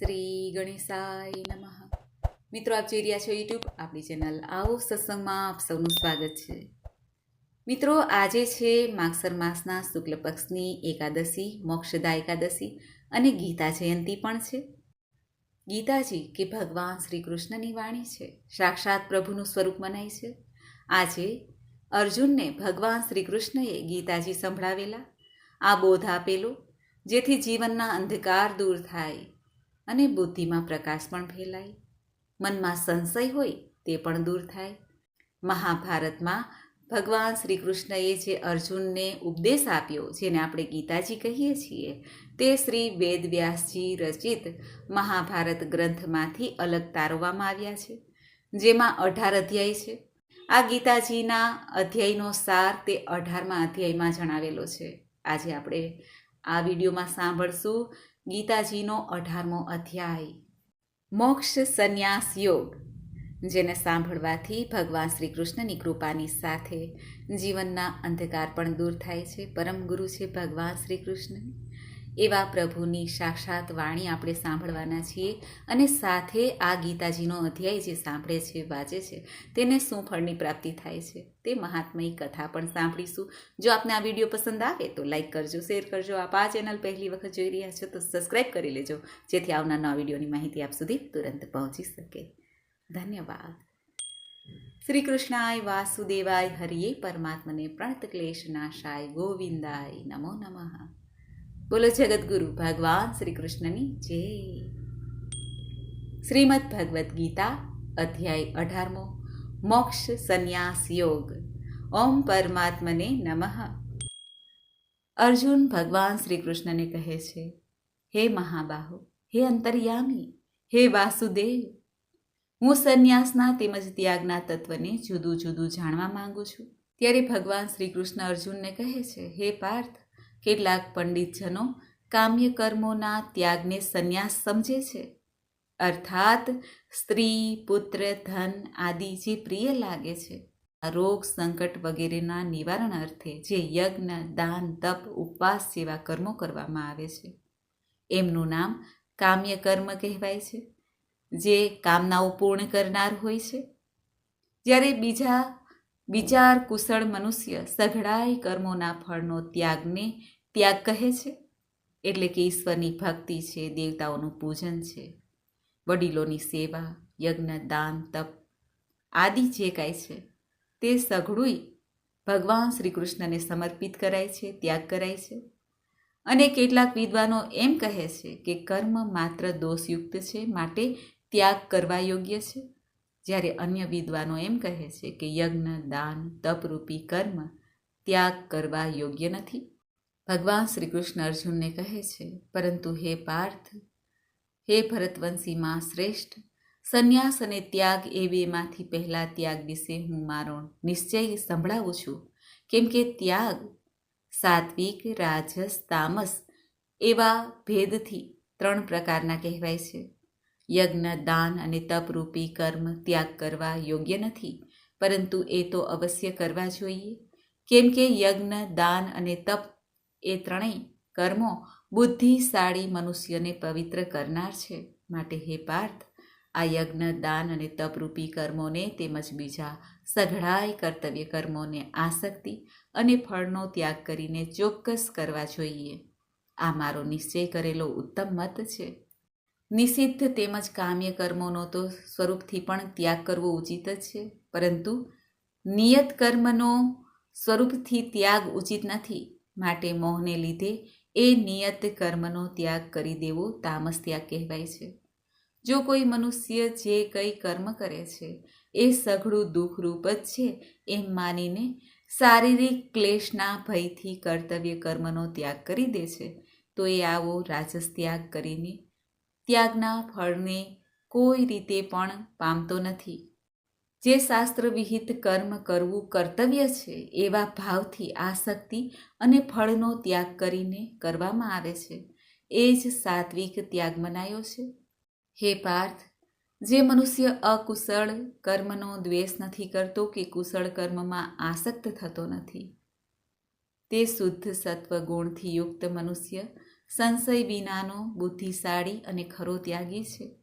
શ્રી ગણેશાય નમઃ. મિત્રો, આપ જોઈ રહ્યા છો યુટ્યુબ આપણી ચેનલ આવો સત્સંગમાં આપ સૌનું સ્વાગત છે. મિત્રો, આજે છે માગસર માસના શુક્લ પક્ષની એકાદશી, મોક્ષદા એકાદશી અને ગીતા જયંતી પણ છે. ગીતાજી કે ભગવાન શ્રી કૃષ્ણની વાણી છે. સાક્ષાત પ્રભુનું સ્વરૂપ મનાય છે. આજે અર્જુનને ભગવાન શ્રી કૃષ્ણએ ગીતાજી સંભળાવેલા. આ બોધ આપેલો, જેથી જીવનના અંધકાર દૂર થાય. અને બુદ્ધિમાં પ્રકાશ પણ ફેલાય. મનમાં સંશય હોય તે પણ દૂર થાય. મહાભારતમાં ભગવાન શ્રી કૃષ્ણએ જે અર્જુનને ઉપદેશ આપ્યો, જેને આપણે ગીતાજી કહીએ છીએ, તે શ્રી વેદવ્યાસજી રચિત મહાભારત ગ્રંથમાંથી અલગ તારવવામાં આવ્યા છે, જેમાં અઢાર અધ્યાય છે. આ ગીતાજીના અધ્યાયનો સાર તે અઢારમા અધ્યાયમાં જણાવેલો છે. આજે આપણે આ વિડીયોમાં સાંભળશું ગીતાજીનો અઢારમો અધ્યાય. મોક્ષ સંન્યાસ યોગ. જેને સાંભળવાથી ભગવાન શ્રી કૃષ્ણની કૃપાની સાથે જીવનના અંધકાર પણ દૂર થાય છે. પરમ ગુરુ છે ભગવાન શ્રી કૃષ્ણ એવા પ્રભુની સાક્ષાત વાણી આપણે સાંભળવાના છીએ અને સાથે આ ગીતાજીનો અધ્યાય જે સાંભળે છે, વાંચે છે, તેને શું ફળની પ્રાપ્તિ થાય છે તે મહાત્મય કથા પણ સાંભળીશું. જો આપને આ વીડિયો પસંદ આવે તો લાઈક કરજો, શેર કરજો. આપ આ ચેનલ પહેલી વખત જોઈ રહ્યા છો તો સબસ્ક્રાઈબ કરી લેજો, જેથી આવનાર નવા વિડીયોની માહિતી આપ સુધી તુરંત પહોંચી શકે. ધન્યવાદ. શ્રી કૃષ્ણાય વાસુદેવાય હરિયે પરમાત્મને પ્રણત ક્લેશ નાશાય ગોવિંદાય નમો નમઃ. બોલો જગદગુરુ ભગવાન શ્રી કૃષ્ણની જય. શ્રીમદ ભગવદ્ ગીતા અધ્યાય અઢારમો, મોક્ષ સંન્યાસ યોગ. ઓમ પરમાત્મને નમઃ. અર્જુન ભગવાન શ્રી કૃષ્ણને કહે છે, હે મહાબાહુ, હે અંતર્યામી, હે વાસુદેવ, હું સંન્યાસના તેમજ ત્યાગના તત્વને જુદું જુદું જાણવા માંગુ છું. ત્યારે ભગવાન શ્રી કૃષ્ણ અર્જુનને કહે છે, હે પાર્થ કેટલાક પંડિતજનો કામ્ય કર્મોના ત્યાગને સંન્યાસ સમજે છે. અર્થાત, સ્ત્રી, પુત્ર, ધન આદિ જે પ્રિય લાગે છે. રોગ સંકટ વગેરેના નિવારણ અર્થે જે યજ્ઞ, દાન, તપ, ઉપવાસ જેવા કર્મો કરવામાં આવે છે. એમનું નામ કામ્ય કર્મ કહેવાય છે, જે કામનાઓ પૂર્ણ કરનાર હોય છે. જ્યારે બીજા વિચાર, કુશળ મનુષ્ય સઘળાઈ કર્મોના ફળનો ત્યાગને ત્યાગ કહે છે. એટલે કે ઈશ્વરની ભક્તિ છે, દેવતાઓનું પૂજન છે. વડીલોની સેવા, યજ્ઞ, દાન, તપ આદિ જે કાંઈ છે, તે સઘળુંય ભગવાન શ્રી કૃષ્ણને સમર્પિત કરાય છે, ત્યાગ કરાય છે. અને કેટલાક વિદ્વાનો એમ કહે છે કે કર્મ માત્ર દોષયુક્ત છે, માટે ત્યાગ કરવા યોગ્ય છે. જ્યારે અન્ય વિદ્વાનો એમ કહે છે કે યજ્ઞ, દાન, તપરૂપી, કર્મ ત્યાગ કરવા યોગ્ય નથી. ભગવાન શ્રી કૃષ્ણ અર્જુનને કહે છે, પરંતુ હે પાર્થ, હે ભરતવંશીમાં શ્રેષ્ઠ, સંન્યાસ અને ત્યાગ એ બેમાંથી પહેલાં ત્યાગ વિશે હું મારો નિશ્ચય સંભળાવું છું. કેમ કે ત્યાગ સાત્વિક, રાજસ, તામસ એવા ભેદથી ત્રણ પ્રકારના કહેવાય છે. યજ્ઞ દાન અને તપરૂપી કર્મ ત્યાગ કરવા યોગ્ય નથી. પરંતુ એ તો અવશ્ય કરવા જોઈએ. કેમ કે યજ્ઞ દાન અને તપ એ ત્રણેય કર્મો બુદ્ધિશાળી મનુષ્યને પવિત્ર કરનાર છે. માટે હે પાર્થ, આ યજ્ઞ દાન અને તપરૂપી કર્મોને તેમજ બીજા સઘળાય કર્તવ્ય કર્મોને આસક્તિ અને ફળનો ત્યાગ કરીને ચોક્કસ કરવા જોઈએ. આ મારો નિશ્ચય કરેલો ઉત્તમ મત છે. નિષિદ્ધ તેમજ કામ્ય કર્મોનો તો સ્વરૂપથી પણ ત્યાગ કરવો ઉચિત જ છે. પરંતુ નિયત કર્મનો સ્વરૂપથી ત્યાગ ઉચિત નથી. માટે મોહને લીધે એ નિયત કર્મનો ત્યાગ કરી દેવો તામસ ત્યાગ કહેવાય છે. જો કોઈ મનુષ્ય જે કંઈ કર્મ કરે છે, એ સઘળું દુઃખરૂપ જ છે એમ માનીને શારીરિક ક્લેશના ભયથી કર્તવ્ય કર્મનો ત્યાગ કરી દે છે, તો એ આવો રાજસ ત્યાગ કરીને ત્યાગના ફળને કોઈ રીતે પણ પામતો નથી. જે શાસ્ત્ર વિહિત કર્મ કરવું કર્તવ્ય છે, એવા ભાવથી આસક્તિ અને ફળનો ત્યાગ કરીને કરવામાં આવે છે. એ જ સાત્વિક ત્યાગ મનાયો છે. હે પાર્થ, જે મનુષ્ય અકુશળ કર્મનો દ્વેષ નથી કરતો કે કુશળ કર્મમાં આસક્ત થતો નથી. તે શુદ્ધ સત્વ ગુણથી યુક્ત મનુષ્ય સંશય વિનાનો બુદ્ધિશાળી અને ખરો ત્યાગી છે.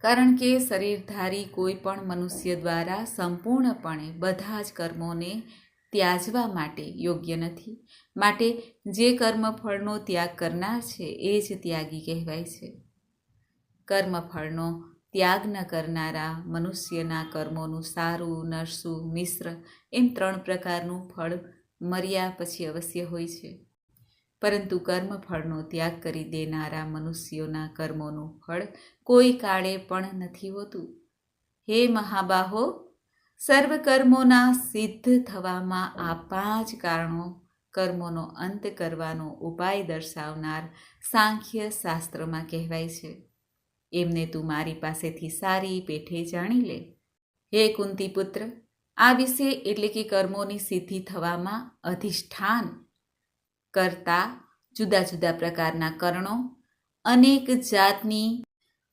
કારણ કે શરીરધારી કોઈ પણ મનુષ્ય દ્વારા સંપૂર્ણપણે બધા જ કર્મોને ત્યાજવા માટે યોગ્ય નથી. માટે જે કર્મફળનો ત્યાગ કરનાર છે, એ જ ત્યાગી કહેવાય છે. કર્મફળનો ત્યાગ ન કરનારા મનુષ્યના કર્મોનું સારું, નરસું, મિશ્ર એમ ત્રણ પ્રકારનું ફળ મર્યા પછી અવશ્ય હોય છે. પરંતુ કર્મફળનો ત્યાગ કરી દેનારા મનુષ્યોના કર્મોનું ફળ કોઈ કાળે પણ નથી હોતું. હે મહાબાહો સર્વ કર્મોના સિદ્ધ થવામાં આ પાંચ કારણો કર્મોનો અંત કરવાનો ઉપાય દર્શાવનાર સાંખ્ય શાસ્ત્રમાં કહેવાય છે. એમને તું મારી પાસેથી સારી પેઠે જાણી લે. હે કુંતી પુત્ર આ વિશે એટલે કે કર્મોની સિદ્ધિ થવામાં અધિષ્ઠાન કરતા જુદા જુદા પ્રકારના કરણો, અનેક જાતની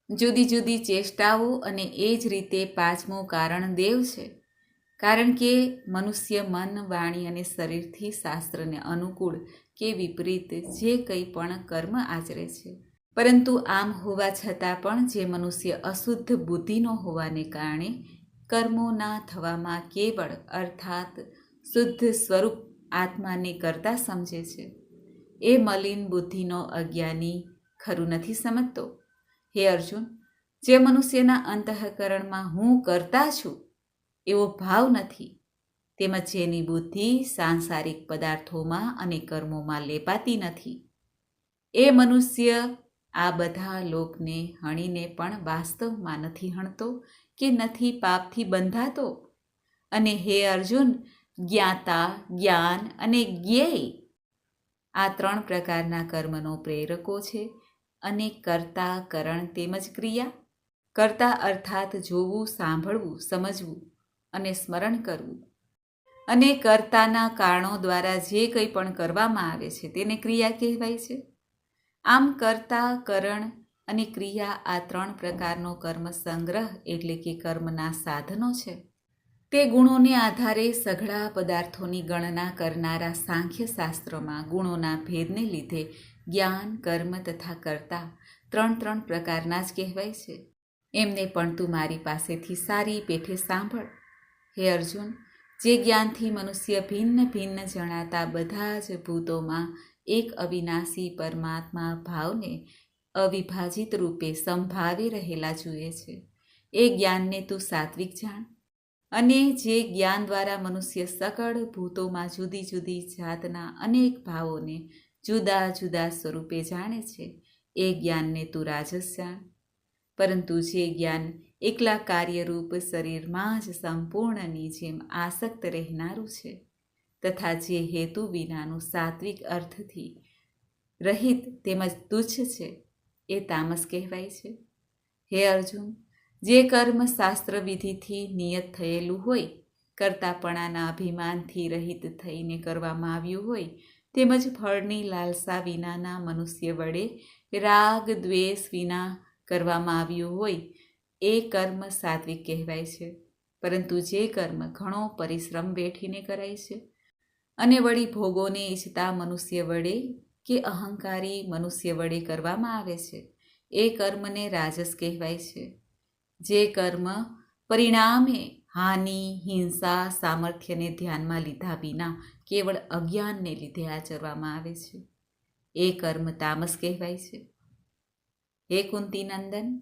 જુદી જુદી ચેષ્ટાઓ અને એ જ રીતે પાંચમું કારણ દેવ છે. કારણ કે મનુષ્ય મન, વાણી અને શરીરથી શાસ્ત્રને અનુકૂળ કે વિપરીત જે કંઈ પણ કર્મ આચરે છે. પરંતુ આમ હોવા છતાં પણ જે મનુષ્ય અશુદ્ધ બુદ્ધિનો હોવાને કારણે કર્મોના થવામાં કેવળ અર્થાત શુદ્ધ સ્વરૂપ આત્માને કરતા સમજે છે. એ મલિન બુદ્ધિનો અજ્ઞાની ખરું નથી સમજતો. હે અર્જુન, જે મનુષ્યના અંતઃકરણમાં હું કરતા છું, એવો ભાવ નથી. તેમજ જેની બુદ્ધિ સાંસારિક પદાર્થોમાં અને કર્મોમાં લેપાતી નથી. એ મનુષ્ય આ બધા લોકને હણીને પણ વાસ્તવમાં નથી હણતો કે નથી પાપથી બંધાતો? અને હે અર્જુન જ્ઞાતા, જ્ઞાન અને જ્ઞેય આ ત્રણ પ્રકારના કર્મનો પ્રેરકો છે અને કર્તા, કરણ તેમજ ક્રિયા. કર્તા અર્થાત જોવું, સાંભળવું, સમજવું અને સ્મરણ કરવું. અને કર્તાના કારણો દ્વારા જે કંઈ પણ કરવામાં આવે છે તેને ક્રિયા કહેવાય છે. આમ કર્તા, કરણ અને ક્રિયા આ ત્રણ પ્રકારનો કર્મ સંગ્રહ એટલે કે કર્મના સાધનો છે. તે ગુણોને આધારે સઘળા પદાર્થોની ગણના કરનારા સાંખ્ય શાસ્ત્રમાં ગુણોના ભેદને લીધે જ્ઞાન, કર્મ તથા કર્તા ત્રણ ત્રણ પ્રકારના જ કહેવાય છે. એમને પણ તું મારી પાસેથી સારી પેઠે સાંભળ. હે અર્જુન, જે જ્ઞાનથી મનુષ્ય ભિન્ન ભિન્ન જણાતા બધા જ ભૂતોમાં એક અવિનાશી પરમાત્મા ભાવને અવિભાજિત રૂપે સંભાવી રહેલા જુએ છે. એ જ્ઞાનને તું સાત્વિક જાણ. અને જે જ્ઞાન દ્વારા મનુષ્ય સકળ ભૂતોમાં જુદી જુદી જાતના અનેક ભાવોને જુદા જુદા સ્વરૂપે જાણે છે. એ જ્ઞાનને તું રાજસ જાણ પરંતુ જે જ્ઞાન એકલા કાર્યરૂપ શરીરમાં જ સંપૂર્ણની જેમ આસક્ત રહેનારું છે, તથા જે હેતુ વિનાનું સાત્વિક અર્થથી રહિત તેમજ તુચ્છ છે, એ તામસ કહેવાય છે. હે અર્જુન જે કર્મ શાસ્ત્ર વિધિથી નિયત થયેલું હોય, કરતાપણાના અભિમાનથી રહિત થઈને કરવામાં આવ્યું હોય, તેમજ ફળની લાલસા વિનાના મનુષ્ય વડે રાગ દ્વેષ વિના કરવામાં આવ્યું હોય, એ કર્મ સાત્વિક કહેવાય છે. પરંતુ જે કર્મ ઘણો પરિશ્રમ વેઠીને કરાય છે અને વળી ભોગોને ઈચ્છતા મનુષ્ય વડે કે અહંકારી મનુષ્ય વડે કરવામાં આવે છે, એ કર્મને રાજસ કહેવાય છે. જે કર્મ પરિણામે હાનિ, હિંસા, સામર્થ્યને ધ્યાનમાં લીધા વિના કેવળ અજ્ઞાનને લીધે આચરવામાં આવે છે. એ કર્મ તામસ કહેવાય છે. હે કુંતીનંદન,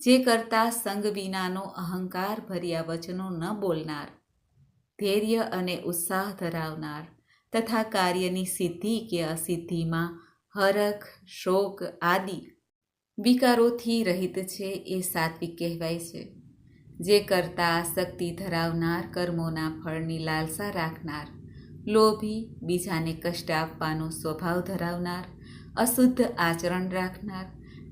જે કરતા સંગ વિનાનો અહંકાર ભર્યા વચનો ન બોલનાર, ધૈર્ય અને ઉત્સાહ ધરાવનાર તથા કાર્યની સિદ્ધિ કે અસિદ્ધિમાં હરખ, શોક આદિ વિકારોથી રહિત છે એ સાત્વિક કહેવાય છે. જે કરતા આસક્તિ ધરાવનાર, કર્મોના ફળની લાલસા રાખનાર, લોભી, બીજાને કષ્ટ આપવાનો સ્વભાવ ધરાવનાર, અશુદ્ધ આચરણ રાખનાર,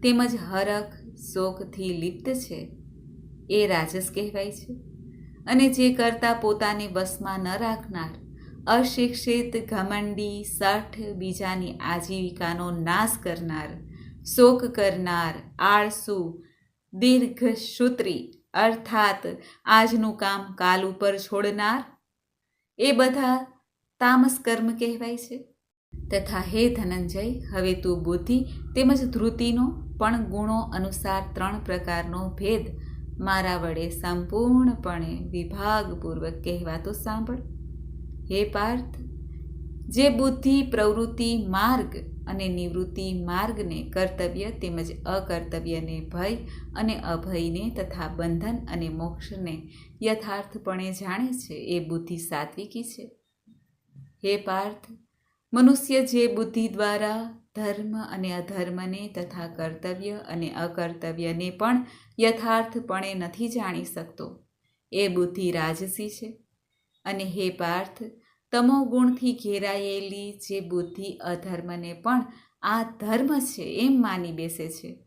તેમજ હરખ, શોકથી લિપ્ત છે, એ રાજસ કહેવાય છે. અને જે કરતા પોતાને વસમાં ન રાખનાર, અશિક્ષિત, ઘમંડી સઠ બીજાની આજીવિકાનો નાશ કરનાર શોક કરનાર, આળસુ, દીર્ઘસૂત્રી, અર્થાત આજનું કામ કાલ ઉપર છોડનાર? એ બધા તામસ કર્મ કહેવાય છે. તથા હે ધનંજય, હવે તું બુદ્ધિ તેમજ ધૃતિનો પણ ગુણો અનુસાર ત્રણ પ્રકારનો ભેદ મારા વડે સંપૂર્ણપણે વિભાગપૂર્વક કહેવાતો સાંભળ. હે પાર્થ જે બુદ્ધિ, પ્રવૃત્તિ, માર્ગ અને નિવૃત્તિ માર્ગને કર્તવ્ય તેમજ અકર્તવ્યને ભય અને અભયને તથા બંધન અને મોક્ષને યથાર્થપણે જાણે છે એ બુદ્ધિ સાત્વિકી છે. હે પાર્થ, મનુષ્ય જે બુદ્ધિ દ્વારા ધર્મ અને અધર્મને તથા કર્તવ્ય અને અકર્તવ્યને પણ યથાર્થપણે નથી જાણી શકતો, એ બુદ્ધિ રાજસી છે. અને હે પાર્થ તમો ગુણથી ઘેરાયેલી જે બુદ્ધિ અધર્મને પણ આ ધર્મ છે એમ માની બેસે છે.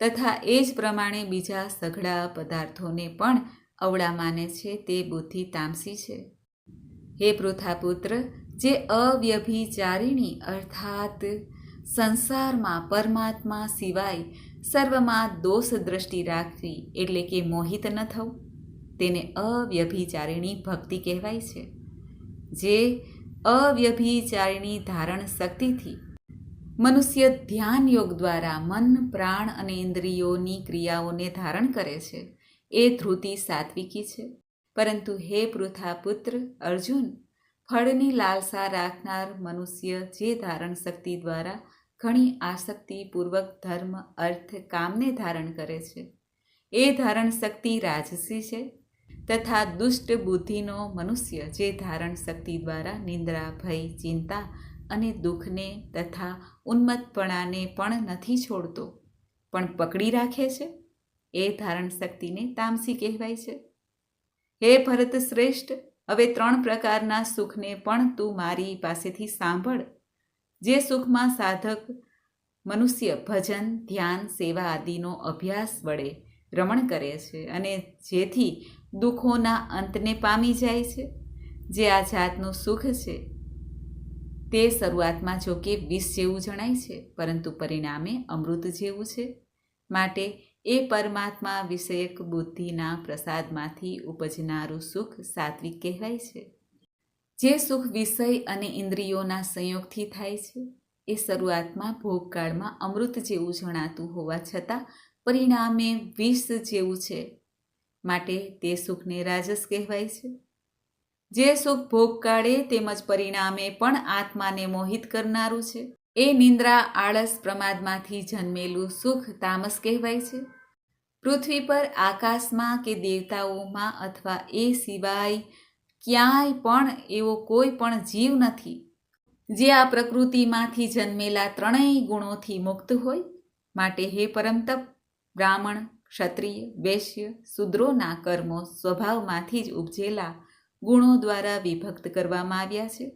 તથા એ જ પ્રમાણે બીજા સઘળા પદાર્થોને પણ અવળા માને છે તે બુદ્ધિ તામસી છે. હે પૃથાપુત્ર, જે અવ્યભિચારિણી અર્થાત સંસારમાં પરમાત્મા સિવાય સર્વમાં દોષ દ્રષ્ટિ રાખવી એટલે કે મોહિત ન થવું, તેને અવ્યભિચારિણી ભક્તિ કહેવાય છે. જે અવ્યભિચારિણી ધારણ શક્તિથી મનુષ્ય ધ્યાન યોગ દ્વારા મન, પ્રાણ અને ઇન્દ્રિયોની ક્રિયાઓને ધારણ કરે છે. એ ધૃતિ સાત્વિકી છે. પરંતુ હે પૃથા પુત્ર અર્જુન, ફળની લાલસા રાખનાર મનુષ્ય જે ધારણ શક્તિ દ્વારા ઘણી આસક્તિપૂર્વક ધર્મ, અર્થ, કામને ધારણ કરે છે. એ ધારણ શક્તિ રાજસી છે. તથા દુષ્ટ બુદ્ધિનો મનુષ્ય જે ધારણ શક્તિ દ્વારા નિંદ્રા, ભય, ચિંતા અને દુઃખને તથા ઉન્મત્તપણાને પણ નથી છોડતો, પણ પકડી રાખે છે? એ ધારણ શક્તિને તામસી કહેવાય છે. હે ભરત શ્રેષ્ઠ, હવે ત્રણ પ્રકારના સુખને પણ તું મારી પાસેથી સાંભળ. જે સુખમાં સાધક, મનુષ્ય ભજન, ધ્યાન, સેવા આદિનો અભ્યાસ વડે રમણ કરે છે અને જેથી દુઃખોના અંતને પામી જાય છે, જે આ જાતનું સુખ છે. તે શરૂઆતમાં જો કે વિષ જેવું જણાય છે, પરંતુ પરિણામે અમૃત જેવું છે. માટે એ પરમાત્મા વિષયક બુદ્ધિના પ્રસાદમાંથી ઉપજનારું સુખ સાત્વિક કહેવાય છે. જે સુખ વિષય અને ઇન્દ્રિયોના સંયોગથી થાય છે, એ શરૂઆતમાં ભોગકાળમાં અમૃત જેવું જણાતું હોવા છતાં પરિણામે વિષ જેવું છે. માટે તે સુખને રાજસ કહેવાય છે. જે સુખ ભોગ કાઢે તેમજ પરિણામે પણ આત્માને મોહિત કરનારું છે. એ નિંદ્રા આળસ પ્રમાદમાંથી જન્મેલું સુખ તામસ કહેવાય છે. પૃથ્વી પર આકાશમાં કે દેવતાઓમાં અથવા એ સિવાય ક્યાંય પણ એવો કોઈ પણ જીવ નથી. જે આ પ્રકૃતિમાંથી જન્મેલા ત્રણેય ગુણોથી મુક્ત હોય. માટે હે પરમતપ બ્રાહ્મણ ક્ષત્રિય, વૈશ્ય, શુદ્રોના કર્મો સ્વભાવમાંથી જ ઉપજેલા ગુણો દ્વારા વિભક્ત કરવામાં આવ્યા છે.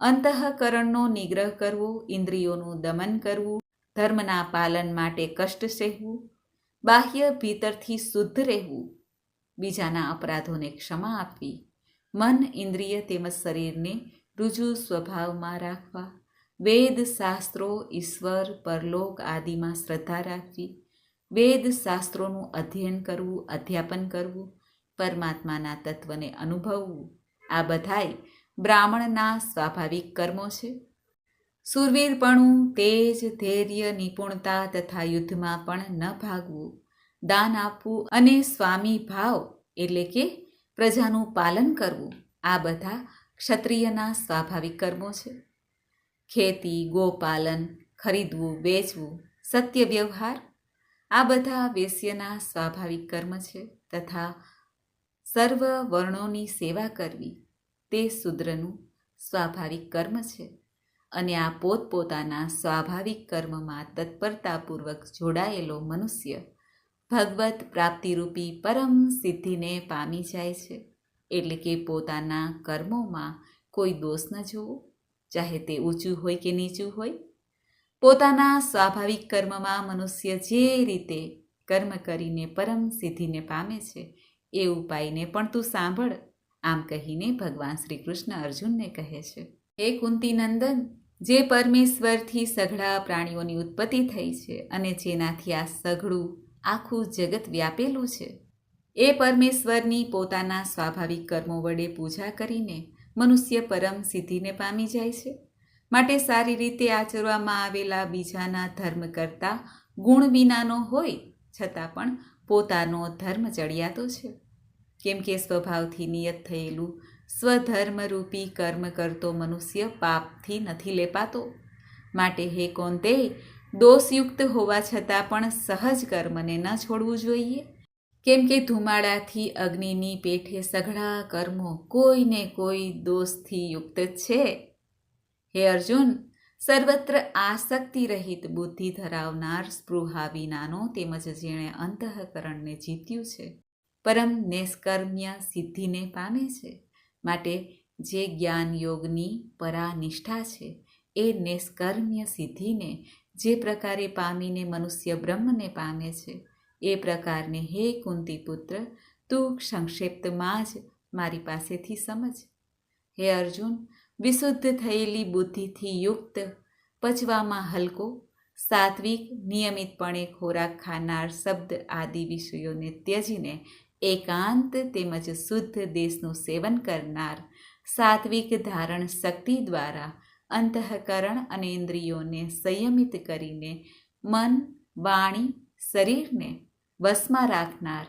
અંતઃકરણનો નિગ્રહ કરવો, ઇન્દ્રિયોનું દમન કરવું, ધર્મના પાલન માટે કષ્ટ સહેવું, બાહ્ય ભીતરથી શુદ્ધ રહેવું, બીજાના અપરાધોને ક્ષમા આપવી, મન, ઇન્દ્રિય તેમજ શરીરને રુજુ સ્વભાવમાં રાખવા, વેદ, શાસ્ત્રો, ઈશ્વર, પરલોક આદિમાં શ્રદ્ધા રાખવી વેદ શાસ્ત્રોનું અધ્યયન કરવું, અધ્યાપન કરવું, પરમાત્માના તત્વને અનુભવવું, આ બધાય બ્રાહ્મણના સ્વાભાવિક કર્મો છે. સુરવીરપણું, તેજ, ધૈર્ય, નિપુણતા તથા યુદ્ધમાં પણ ન ભાગવું. દાન આપવું અને સ્વામી ભાવ એટલે કે પ્રજાનું પાલન કરવું, આ બધા ક્ષત્રિયના સ્વાભાવિક કર્મો છે. ખેતી, ગોપાલન, ખરીદવું, વેચવું સત્ય વ્યવહાર આ બધા વેશ્યના સ્વાભાવિક કર્મ છે તથા સર્વ વર્ણોની સેવા કરવી તે શુદ્રનું સ્વાભાવિક કર્મ છે અને આ પોતપોતાના સ્વાભાવિક કર્મમાં તત્પરતાપૂર્વક જોડાયેલો મનુષ્ય ભગવત પ્રાપ્તિરૂપી પરમ સિદ્ધિને પામી જાય છે એટલે કે પોતાના કર્મોમાં કોઈ દોષ ન જોવો, ચાહે તે ઊંચું હોય કે નીચું હોય. પોતાના સ્વાભાવિક કર્મમાં મનુષ્ય જે રીતે કર્મ કરીને પરમ સિદ્ધિને પામે છે, એ ઉપાયને પણ તું સાંભળ. આમ કહીને ભગવાન શ્રી કૃષ્ણ અર્જુનને કહે છે, હે કુંતી નંદન જે પરમેશ્વરથી સઘળા પ્રાણીઓની ઉત્પત્તિ થઈ છે અને જેનાથી આ સઘળું, આખું જગત વ્યાપેલું છે, એ પરમેશ્વરની પોતાના સ્વાભાવિક કર્મો વડે પૂજા કરીને મનુષ્ય પરમ સિદ્ધિને પામી જાય છે. માટે સારી રીતે આચરવામાં આવેલા બીજાના ધર્મ કરતાં ગુણ વિનાનો હોય, છતાં પણ પોતાનો ધર્મ ચડિયાતો છે. કેમ કે સ્વભાવથી નિયત થયેલું, સ્વધર્મરૂપી કર્મ કરતો મનુષ્ય પાપથી નથી લેપાતો. માટે હે કોંતે, દોષયુક્ત હોવા છતાં પણ સહજ કર્મને ન છોડવું જોઈએ. કેમ કે ધુમાડાથી અગ્નિની પેઠે સઘળા કર્મો કોઈને કોઈ દોષથી યુક્ત છે. હે અર્જુન, સર્વત્ર આસક્તિ રહિત બુદ્ધિ ધરાવનાર સ્પૃહા વિનાનો તેમજ જેણે અંતઃકરણને જીત્યું છે, પરમ નિષ્કર્મ્ય સિદ્ધિને પામે છે, માટે જે જ્ઞાન યોગની પરાનિષ્ઠા છે, એ નિષ્કર્મ્ય સિદ્ધિને જે પ્રકારે પામીને મનુષ્ય બ્રહ્મને પામે છે, એ પ્રકારને હે કુંતી પુત્ર, તું સંક્ષિપ્તમાં જ મારી પાસેથી સમજ. હે અર્જુન વિશુદ્ધ થયેલી બુદ્ધિથી યુક્ત પચવામાં હલકો, સાત્વિક, નિયમિતપણે ખોરાક ખાનાર શબ્દ આદિ વિષયોને ત્યજીને એકાંત તેમજ શુદ્ધ દેશનું સેવન કરનાર સાત્વિક ધારણ શક્તિ દ્વારા અંતઃકરણ અને ઇન્દ્રિયોને સંયમિત કરીને મન, વાણી, શરીરને વશમાં રાખનાર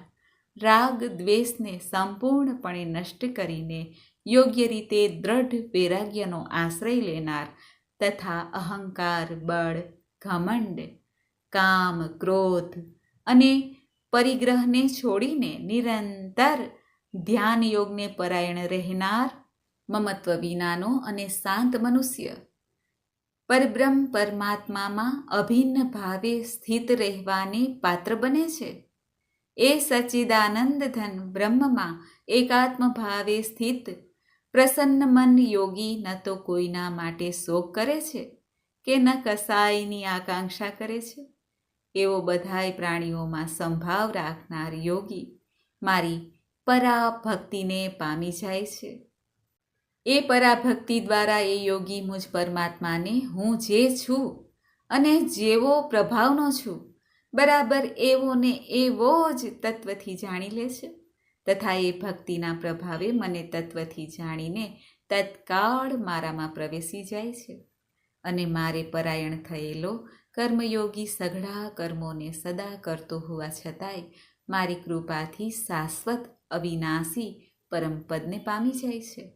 રાગ દ્વેષને સંપૂર્ણપણે નષ્ટ કરીને યોગ્ય રીતે દ્રઢ વૈરાગ્યનો આશ્રય લેનાર તથા અહંકાર, બળ, ઘમંડ, કામ, ક્રોધ અને પરિગ્રહને છોડીને નિરંતર ધ્યાન યોગને પરાયણ રહેનાર મમત્વ વિનાનો અને શાંત મનુષ્ય. પરબ્રહ્મ પરમાત્મામાં અભિન્ન ભાવે સ્થિત રહેવાને પાત્ર બને છે. એ સચ્ચિદાનંદ ધન બ્રહ્મમાં એકાત્મ ભાવે સ્થિત પ્રસન્ન મન યોગી ન તો કોઈના માટે શોક કરે છે કે ન કસાયની આકાંક્ષા કરે છે? એવો બધાય પ્રાણીઓમાં સંભાવ રાખનાર યોગી મારી પરાભક્તિને પામી જાય છે. એ પરાભક્તિ દ્વારા એ યોગી મુજ પરમાત્માને હું જે છું અને જેવો પ્રભાવનો છું, બરાબર એવો ને એવો જ તત્વથી જાણી લે છે. તથા એ ભક્તિના પ્રભાવે મને તત્વથી જાણીને તત્કાળ મારામાં પ્રવેશી જાય છે અને મારે પરાયણ થયેલો કર્મયોગી સઘળા કર્મોને સદા કરતો હોવા છતાંય મારી કૃપાથી શાશ્વત અવિનાશી પરમપદને પામી જાય છે.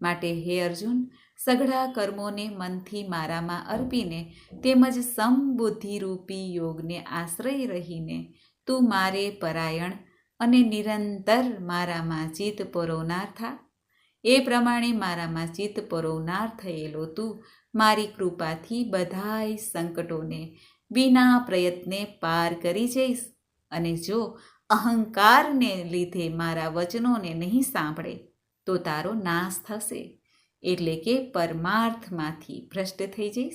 માટે હે અર્જુન, સઘળા કર્મોને મનથી મારામાં અર્પીને તેમજ સમબુદ્ધિરૂપી યોગને આશ્રય રહીને તું મારે પરાયણ અને નિરંતર મારામાં ચિત્ત પરોનાર થા. એ પ્રમાણે મારામાં ચિત્ત પરોનાર થયેલો તું. મારી કૃપાથી બધાય સંકટોને વિના પ્રયત્ને પાર કરી જઈશ. અને જો અહંકારને લીધે મારા વચનોને નહીં સાંભળે, તો તારો નાશ થશે. એટલે કે પરમાર્થમાંથી ભ્રષ્ટ થઈ જઈશ.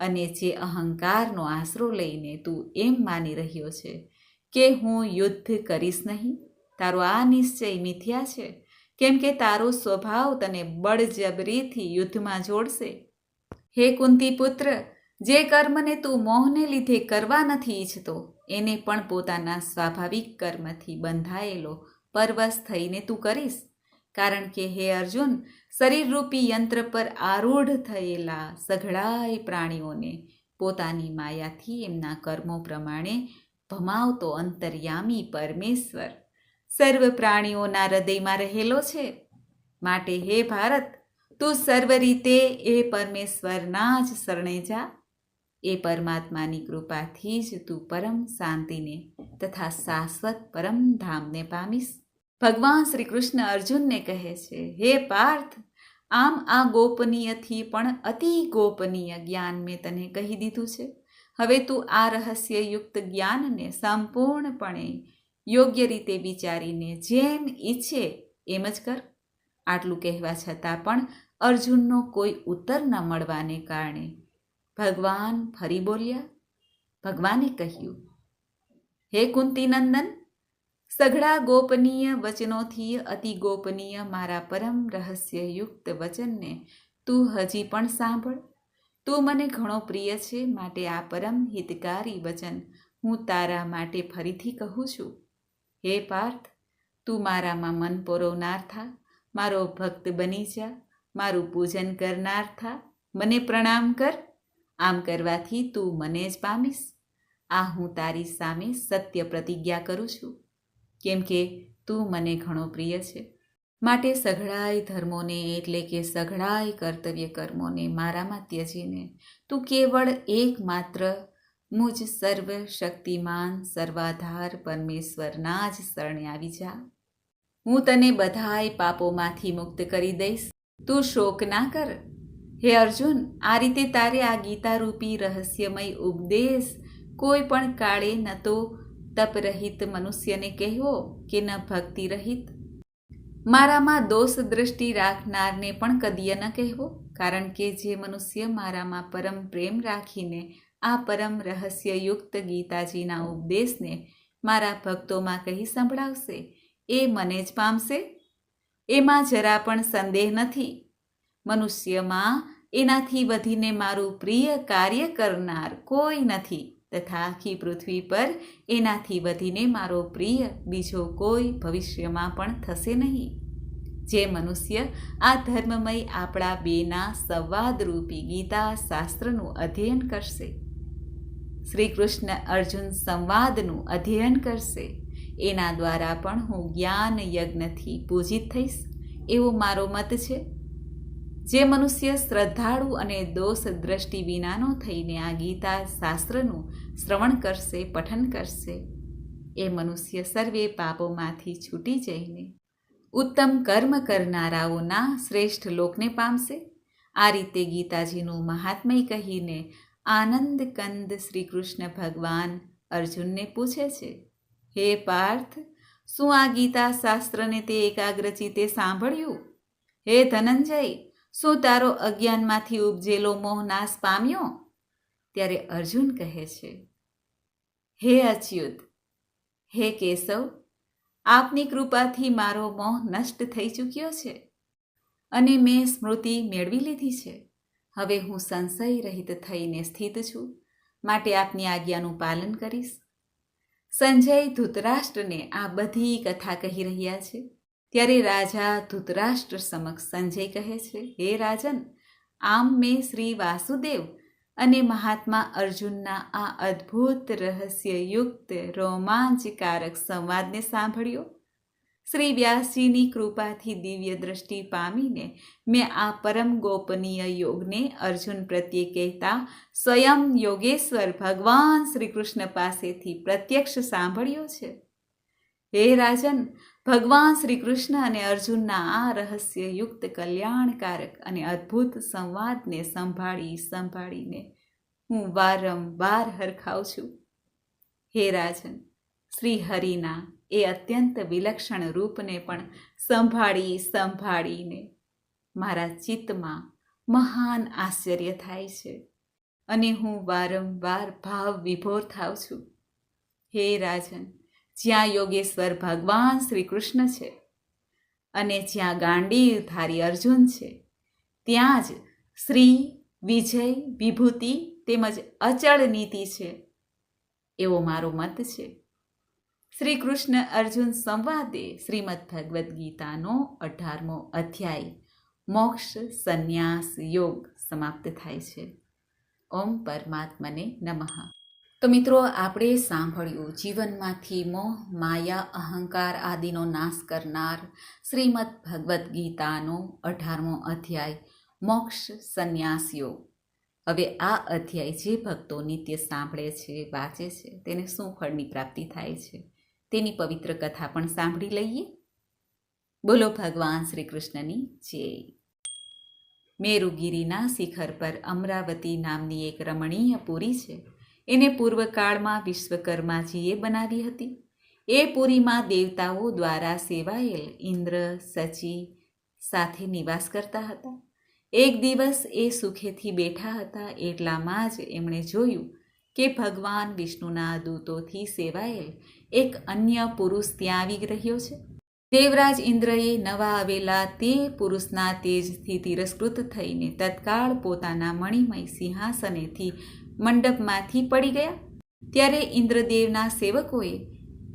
અને જે અહંકારનો આશરો લઈને તું એમ માની રહ્યો છે કે હું યુદ્ધ કરીશ નહીં? તારો આ નિશ્ચય મિથ્યા છે? કેમ કે તારો સ્વભાવ તને બળજબરીથી યુદ્ધમાં જોડશે. હે કુંતી પુત્ર જે કર્મને તું મોહને લીધે કરવા નથી ઈચ્છતો, એને પણ પોતાના સ્વાભાવિક કર્મથી બંધાયેલો પરવશ થઈને તું કરીશ. કારણ કે હે અર્જુન, શરીરરૂપી યંત્ર પર આરૂઢ થયેલા સઘળાય પ્રાણીઓને પોતાની માયાથી એમના કર્મો પ્રમાણે ભમાવતો અંતર્યામી પરમેશ્વર. સર્વ પ્રાણીઓના હૃદયમાં રહેલો છે. માટે હે ભારત, તું સર્વ રીતે એ પરમેશ્વરના જ શરણે જા. એ પરમાત્માની કૃપાથી જ તું પરમ શાંતિને તથા શાશ્વત પરમ ધામને પામીશ. ભગવાન શ્રી કૃષ્ણ અર્જુનને કહે છે, હે પાર્થ, આમ આ ગોપનીયથી પણ અતિ ગોપનીય જ્ઞાન મેં તને કહી દીધું છે. હવે તું આ રહસ્યયુક્ત જ્ઞાનને સંપૂર્ણપણે યોગ્ય રીતે વિચારીને જેમ ઈચ્છે એમ જ કર. આટલું કહેવા છતાં પણ અર્જુનનો કોઈ ઉત્તર ન મળવાને કારણે ભગવાન ફરી બોલ્યા, ભગવાને કહ્યું, હે કુંતીનંદન, સઘળા ગોપનીય વચનોથી અતિ ગોપનીય મારા પરમ રહસ્યયુક્ત વચનને તું હજી પણ સાંભળ. તું મને ઘણો પ્રિય છે માટે આ પરમ હિતકારી વચન હું તારા માટે ફરીથી કહું છું. હે પાર્થ, તું મારામાં મન પોરવનાર થા, મારો ભક્ત બની જા, મારું પૂજન કરનાર થા, મને પ્રણામ કર. આમ કરવાથી તું મને જ પામીશ. આ હું તારી સામે સત્ય પ્રતિજ્ઞા કરું છું. કેમ કે તું મને ઘણો પ્રિય છે. માટે સઘળાય ધર્મોને એટલે કે સઘળાય કર્તવ્ય કર્મોને મારામાં ત્યજીને, તું કેવળ એકમાત્ર, મુજ સર્વ શક્તિમાન સર્વાધાર પરમેશ્વરના જ શરણે આવી જા. હું તને બધાય પાપોમાંથી મુક્ત કરી દઈશ. તું શોક ના કર. હે અર્જુન, આ રીતે તારે આ ગીતારૂપી રહસ્યમય ઉપદેશ કોઈ પણ કાળે ન તો તપરહિત મનુષ્યને કહેવો કે ન ભક્તિ રહિત મારામાં દોષ દૃષ્ટિ રાખનારને પણ કદીય ન કહેવો, કારણ કે જે મનુષ્ય મારામાં પરમ પ્રેમ રાખીને આ પરમ રહસ્યયુક્ત ગીતાજીના ઉપદેશને મારા ભક્તોમાં કહી સંભળાવશે, એ મને જ પામશે. એમાં જરા પણ સંદેહ નથી. મનુષ્યમાં એનાથી વધીને મારું પ્રિય કાર્ય કરનાર કોઈ નથી. તથા આખી પૃથ્વી પર એનાથી વધીને મારો પ્રિય બીજો કોઈ ભવિષ્યમાં પણ થશે નહીં. જે મનુષ્ય આ ધર્મમય આપણા બેના સંવાદરૂપી ગીતા શાસ્ત્રનું અધ્યયન કરશે. શ્રી કૃષ્ણ અર્જુન સંવાદનું અધ્યયન કરશે. એના દ્વારા પણ હું જ્ઞાન યજ્ઞથી પૂજિત થઈશ. એવો મારો મત છે. જે મનુષ્ય શ્રદ્ધાળુ અને દોષ દ્રષ્ટિ વિનાનો થઈને આ ગીતા શાસ્ત્રનું શ્રવણ કરશે, પઠન કરશે, એ મનુષ્ય સર્વે પાપોમાંથી છૂટી જઈને ઉત્તમ કર્મ કરનારાઓના શ્રેષ્ઠ લોકને પામશે. આ રીતે ગીતાજીનું મહાત્મય કહીને આનંદ કંદ શ્રી કૃષ્ણ ભગવાન અર્જુનને પૂછે છે, હે પાર્થ, શું આ ગીતા શાસ્ત્રને તે એકાગ્રચિતે સાંભળ્યું? હે ધનંજય શું તારો અજ્ઞાનમાંથી ઉપજેલો મોહ નાશ પામ્યો? ત્યારે અર્જુન કહે છે, હે અચ્યુત, હે કેશવ, આપની કૃપાથી મારો મોહ નષ્ટ થઈ ચૂક્યો છે અને મેં સ્મૃતિ મેળવી લીધી છે. હવે હું સંશય રહિત થઈને સ્થિત છું. માટે આપની આજ્ઞાનું પાલન કરીશ. સંજય ધૃતરાષ્ટ્રને આ બધી કથા કહી રહ્યા છે. ત્યારે રાજા ધૃતરાષ્ટ્ર સમક્ષ સંજય કહે છે, હે રાજન, આમ મેં શ્રી વાસુદેવ અને મહાત્મા અર્જુનના આ અદ્ભુત રહસ્યયુક્ત રોમાંચકારક સંવાદને સાંભળ્યો. શ્રી વ્યાસજીની કૃપાથી દિવ્ય દ્રષ્ટિ પામીને મેં આ પરમ ગોપનીય યોગને અર્જુન પ્રત્યે કહેતા સ્વયં યોગેશ્વર ભગવાન શ્રી કૃષ્ણ પાસેથી પ્રત્યક્ષ સાંભળ્યો છે. હે રાજન ભગવાન શ્રી કૃષ્ણ અને અર્જુનના આ રહસ્યયુક્ત કલ્યાણકારક અને અદ્ભુત સંવાદને સંભાળી સંભાળીને હું વારંવાર હરખાઉં છું. હે રાજન શ્રી હરિના એ અત્યંત વિલક્ષણ રૂપને પણ સંભાળી સંભાળીને મારા ચિત્તમાં મહાન આશ્ચર્ય થાય છે અને હું વારંવાર ભાવ વિભોર થાઉં છું. હે રાજન જ્યાં યોગેશ્વર ભગવાન શ્રી કૃષ્ણ છે અને જ્યાં ગાંડીધારી અર્જુન છે, ત્યાં જ શ્રી વિજય વિભૂતિ તેમજ અચળ નીતિ છે, એવો મારો મત છે. શ્રી કૃષ્ણ અર્જુન સંવાદે શ્રીમદ ભગવદ્ ગીતાનો અઢારમો અધ્યાય, મોક્ષ સંન્યાસ યોગ સમાપ્ત થાય છે. ઓમ પરમાત્મને નમઃ. તો મિત્રો, આપણે સાંભળ્યું જીવનમાંથી મોહ, માયા, અહંકાર આદિનો નાશ કરનાર શ્રીમદ ભગવદ્ ગીતાનો અઢારમો અધ્યાય, મોક્ષ સંન્યાસીઓ. હવે આ અધ્યાય જે ભક્તો નિત્ય સાંભળે છે, વાંચે છે, તેને શું ફળની પ્રાપ્તિ થાય છે, તેની પવિત્ર કથા પણ સાંભળી લઈએ? બોલો ભગવાન શ્રી કૃષ્ણની જય. મેરુગીરીના શિખર પર અમરાવતી નામની એક રમણીય પુરી છે. એને પૂર્વકાળમાં વિશ્વકર્માજીએ બનાવી હતી. એ પુરીમાં દેવતાઓ દ્વારા સેવાયેલ ઇન્દ્ર, સચી સાથે નિવાસ કરતા હતા. એક દિવસ એ સુખેથી બેઠા હતા એટલામાં જ એમણે જોયું કે ભગવાન વિષ્ણુના દૂતોથી સેવાયેલ એક અન્ય પુરુષ ત્યાં આવી રહ્યો છે. દેવરાજ ઇન્દ્રએ નવા આવેલા તે પુરુષના તેજથી તિરસ્કૃત થઈને તત્કાળ પોતાના મણિમય સિંહાસનેથી મંડપમાંથી પડી ગયા. ત્યારે ઇન્દ્રદેવના સેવકોએ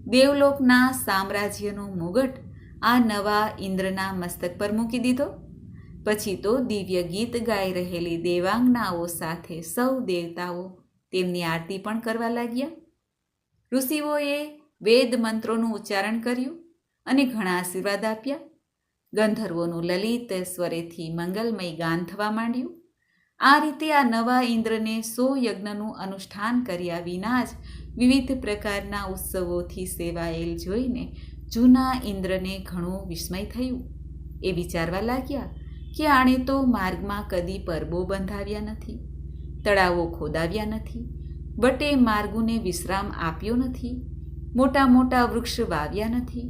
દેવલોકના સામ્રાજ્યનો મુગટ આ નવા ઇન્દ્રના મસ્તક પર મૂકી દીધો. પછી તો દિવ્ય ગીત ગાઈ રહેલી દેવાંગનાઓ સાથે સૌ દેવતાઓ તેમની આરતી પણ કરવા લાગ્યા. ઋષિઓએ વેદ મંત્રોનું ઉચ્ચારણ કર્યું અને ઘણા આશીર્વાદ આપ્યા. ગંધર્વોનું લલિત સ્વરેથી મંગલમય ગાન થવા માંડ્યું. આ રીતે આ નવા ઇન્દ્રને સો યજ્ઞનું અનુષ્ઠાન કર્યા વિના જ વિવિધ પ્રકારના ઉત્સવોથી સેવાયેલ જોઈને જૂના ઇન્દ્રને ઘણું વિસ્મય થયું. એ વિચારવા લાગ્યા કે આણે તો માર્ગમાં કદી પરબો બંધાવ્યા નથી, તળાવો ખોદાવ્યા નથી બટે માર્ગોને વિશ્રામ આપ્યો નથી મોટા મોટા વૃક્ષ વાવ્યા નથી,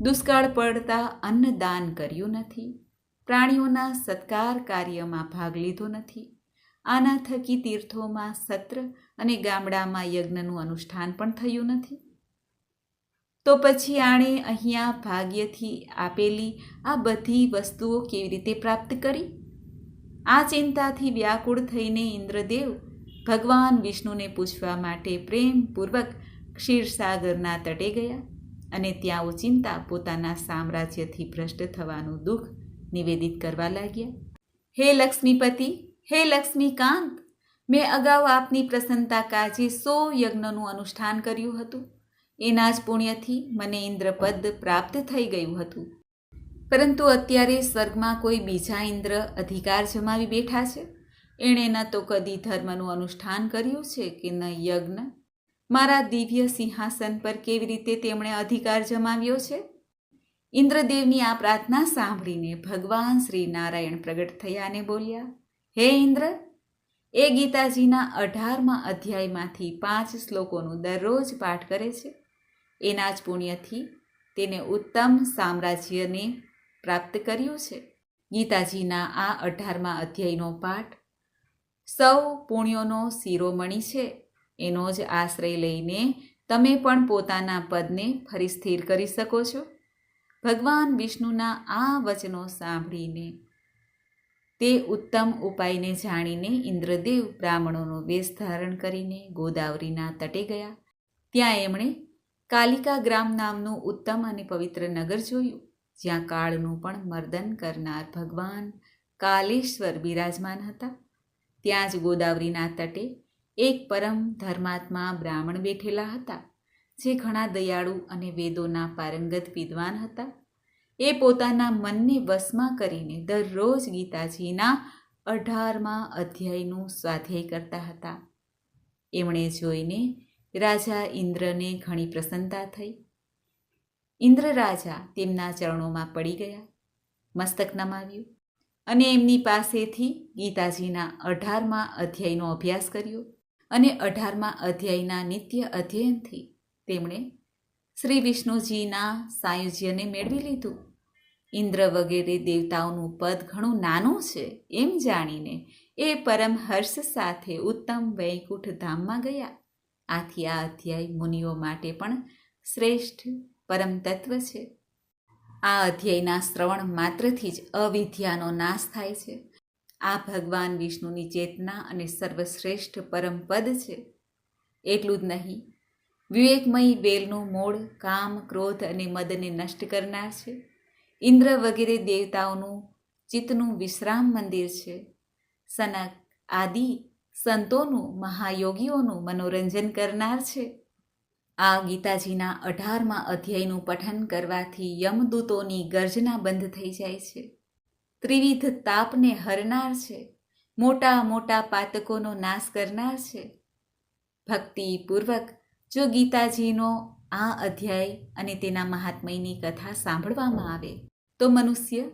દુષ્કાળ પડતા અન્નદાન કર્યું નથી પ્રાણીઓના સત્કાર કાર્યમાં ભાગ લીધો નથી. આના થકી તીર્થોમાં સત્ર અને ગામડામાં યજ્ઞનું અનુષ્ઠાન પણ થયું નથી. તો પછી આણે અહીંયા ભાગ્યથી આપેલી આ બધી વસ્તુઓ કેવી રીતે પ્રાપ્ત કરી? આ ચિંતાથી વ્યાકુળ થઈને ઇન્દ્રદેવ ભગવાન વિષ્ણુને પૂછવા માટે પ્રેમપૂર્વક ક્ષીરસાગરના તટે ગયા અને ત્યાં ઓચિંતા પોતાના સામ્રાજ્યથી ભ્રષ્ટ થવાનું દુઃખ નિવેદિત કરવા લાગ્યા હે લક્ષ્મીપતિ હે લક્ષ્મીકાંત મેં અગાઉ આપની પ્રસન્નતા કાજે સો યજ્ઞનું અનુષ્ઠાન કર્યું હતું એના જ પુણ્યથી મને ઇન્દ્રપદ પ્રાપ્ત થઈ ગયું હતું પરંતુ અત્યારે સ્વર્ગમાં કોઈ બીજા ઇન્દ્ર અધિકાર જમાવી બેઠા છે એણે ન તો કદી ધર્મનું અનુષ્ઠાન કર્યું છે કે ન યજ્ઞ મારા દિવ્ય સિંહાસન પર કેવી રીતે તેમણે અધિકાર જમાવ્યો છે ઇન્દ્રદેવની આ પ્રાર્થના સાંભળીને ભગવાન શ્રી નારાયણ પ્રગટ થયા અને બોલ્યા, હે ઇન્દ્ર, એ ગીતાજીના અઢારમા અધ્યાયમાંથી પાંચ શ્લોકોનું દરરોજ પાઠ કરે છે. એના જ પુણ્યથી તેને ઉત્તમ સામ્રાજ્યને પ્રાપ્ત કર્યું છે. ગીતાજીના આ અઢારમા અધ્યાયનો પાઠ સૌ પુણ્યોનો શિરોમણી છે. એનો જ આશ્રય લઈને તમે પણ પોતાના પદને ફરી સ્થિર કરી શકો છો. ભગવાન વિષ્ણુના આ વચનો સાંભળીને તે ઉત્તમ ઉપાયને જાણીને ઇન્દ્રદેવ બ્રાહ્મણોનો વેશ ધારણ કરીને ગોદાવરીના તટે ગયા. ત્યાં એમણે કાલિકા ગ્રામ નામનું ઉત્તમ અને પવિત્ર નગર જોયું, જ્યાં કાળનું પણ મર્દન કરનાર ભગવાન કાલેશ્વર બિરાજમાન હતા. ત્યાં જ ગોદાવરીના તટે એક પરમ ધર્માત્મા બ્રાહ્મણ બેઠેલા હતા. જે ઘણા દયાળુ અને વેદોના પારંગત વિદ્વાન હતા, એ પોતાના મનને વશમાં કરીને દરરોજ ગીતાજીના અઢારમાં અધ્યાયનું સ્વાધ્યાય કરતા હતા. એમણે જોઈને રાજા ઇન્દ્રને ઘણી પ્રસન્નતા થઈ. ઇન્દ્ર રાજા તેમના ચરણોમાં પડી ગયા, મસ્તક નમાવ્યું અને એમની પાસેથી ગીતાજીના અઢારમાં અધ્યાયનો અભ્યાસ કર્યો અને અઢારમાં અધ્યાયના નિત્ય અધ્યયનથી તેમણે શ્રી વિષ્ણુજીના સાયુજ્યને મેળવી લીધું. ઇન્દ્ર વગેરે દેવતાઓનું પદ ઘણું નાનું છે એમ જાણીને એ પરમ હર્ષ સાથે ઉત્તમ વૈકુંઠ ધામમાં ગયા. આથી આ અધ્યાય મુનિઓ માટે પણ શ્રેષ્ઠ પરમ તત્વ છે. આ અધ્યાયના શ્રવણ માત્રથી જ અવિદ્યાનો નાશ થાય છે. આ ભગવાન વિષ્ણુની ચેતના અને સર્વશ્રેષ્ઠ પરમ પદ છે. એટલું જ નહીં વિવેકમય બેલનું મૂળ કામ, ક્રોધ અને મદને નષ્ટ કરનાર છે. ઇન્દ્ર વગેરે દેવતાઓનું ચિત્તનું વિશ્રામ મંદિર છે. સનક આદિ સંતોનું, મહાયોગીઓનું મનોરંજન કરનાર છે. આ ગીતાજીના અઢારમાં અધ્યાયનું પઠન કરવાથી યમદૂતોની ગર્જના બંધ થઈ જાય છે. ત્રિવિધ તાપને હરનાર છે. મોટા મોટા પાતકોનો નાશ કરનાર છે. ભક્તિપૂર્વક જો ગીતાજીનો આ અધ્યાય અને તેના મહાત્મયની કથા સાંભળવામાં આવે, તો મનુષ્ય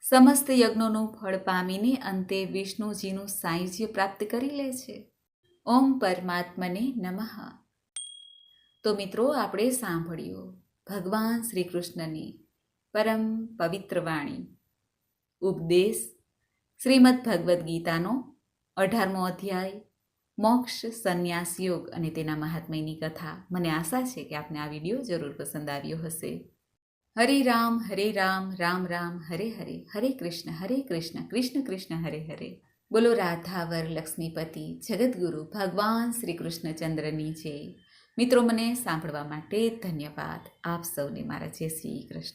સમસ્ત યજ્ઞોનું ફળ પામીને અંતે વિષ્ણુજીનું સાયુજ્ય પ્રાપ્ત કરી લે છે. ઓમ પરમાત્મને નમઃ. તો મિત્રો, આપણે સાંભળ્યું ભગવાન શ્રી કૃષ્ણની પરમ પવિત્ર વાણી. ઉપદેશ, શ્રીમદ ભગવદ્ ગીતાનો અઢારમો અધ્યાય. મોક્ષ, સંન્યાસ, યોગ અને તેના મહાત્મયની કથા. મને આશા છે કે આપને આ વીડિયો જરૂર પસંદ આવ્યો હશે. હરે રામ હરે રામ રામ રામ, હરે હરે હરે કૃષ્ણ હરે કૃષ્ણ કૃષ્ણ કૃષ્ણ, હરે હરે. બોલો રાધાવર લક્ષ્મીપતિ, જગદગુરુ, ભગવાન શ્રી કૃષ્ણચંદ્રની જય. મિત્રો, મને સાંભળવા માટે ધન્યવાદ. આપ સૌને મારા જય શ્રી કૃષ્ણ.